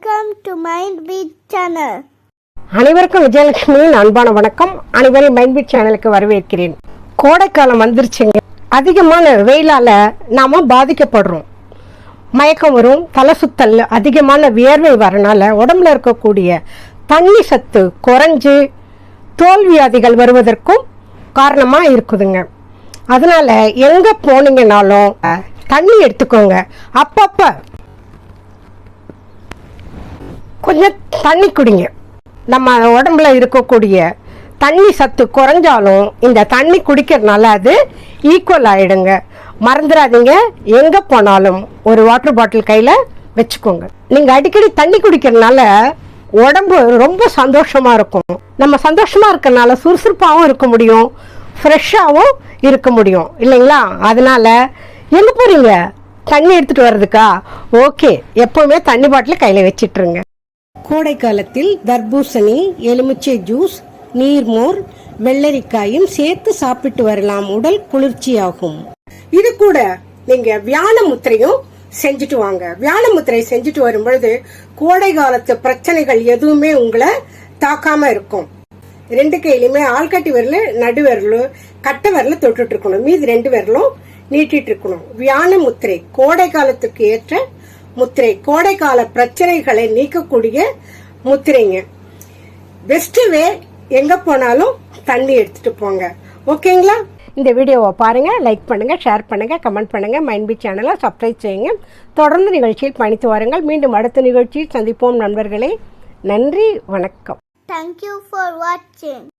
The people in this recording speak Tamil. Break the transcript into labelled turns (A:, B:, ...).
A: Welcome to Mind Beat channel
B: அனைவருக்கும் விஜயலட்சுமியின் அன்பான வணக்கம். அனைவரையும் மைண்ட்பீட் சேனலுக்கு வரவேற்கிறேன். கோடைக்காலம் வந்துருச்சுங்க அதிகமான வெயிலால் நாம் பாதிக்கப்படுறோம். மயக்கம் வரும் தலை சுத்தல் அதிகமான வியர்வை வரனால உடம்புல இருக்கக்கூடிய தண்ணி சத்து குறைஞ்சு தோல்வியாதிகள் வருவதற்கும் காரணமாக இருக்குதுங்க. அதனால எங்கே போனீங்கனாலும் தண்ணி எடுத்துக்கோங்க. அப்பப்போ கொஞ்சம் தண்ணி குடிங்க. நம்ம உடம்புல இருக்கக்கூடிய தண்ணி சத்து குறைஞ்சாலும் இந்த தண்ணி குடிக்கிறதுனால அது ஈக்குவல் ஆகிடுங்க மறந்துடாதீங்க. எங்கே போனாலும் ஒரு வாட்டர் பாட்டில் கையில் வச்சுக்கோங்க. நீங்கள் அடிக்கடி தண்ணி குடிக்கிறதுனால உடம்பு ரொம்ப சந்தோஷமாக இருக்கும். நம்ம சந்தோஷமாக இருக்கிறனால சுறுசுறுப்பாகவும் இருக்க முடியும். ஃப்ரெஷ்ஷாகவும் இருக்க முடியும். இல்லைங்களா? அதனால் எங்கே போகிறீங்க தண்ணி எடுத்துகிட்டு வர்றதுக்கா? ஓகே எப்போவுமே தண்ணி பாட்டில் கையில் வச்சிட்ருங்க கோடை காலத்தில் தர்பூசணி எலுமிச்சை ஜூஸ் நீர்மோர் வெள்ளரிக்காயும் சேர்த்து சாப்பிட்டு வரலாம். உடல் குளிர்ச்சியாகும். இது கூட நீங்க வியான முத்திரையும் செஞ்சுட்டு வாங்க. வியான முத்திரை செஞ்சுட்டு வரும் பொழுது கோடை காலத்து பிரச்சனைகள் எதுவுமே உங்களை தாக்காம இருக்கும். ரெண்டு கையிலுமே ஆள்கட்டி விரல நடு விரல் கட்டை விரல தொட்டுட்டு இருக்கணும். மீதி ரெண்டு விரலும் நீட்டிட்டு இருக்கணும். வியான முத்திரை கோடை காலத்துக்கு ஏற்ற முத்திரை கோடைக்கால பிரச்சனைகளை நீக்கக்கூடிய முத்திரைங்க. பெஸ்ட் வே எங்க போனாலும் தண்ணி எடுத்துட்டு போங்க. ஓகேங்களா இந்த வீடியோவை பாருங்கள் லைக் பண்ணுங்கள் ஷேர் பண்ணுங்கள் கமெண்ட் பண்ணுங்க மைண்ட்பி சேனலை சப்ஸ்கிரைப் செய்யுங்க. தொடர்ந்து நிகழ்ச்சியில் பயணித்து வாருங்கள். மீண்டும் அடுத்த நிகழ்ச்சியில் சந்திப்போம் நண்பர்களே. நன்றி வணக்கம்.
A: தேங்க்யூ ஃபார் வாட்சிங்.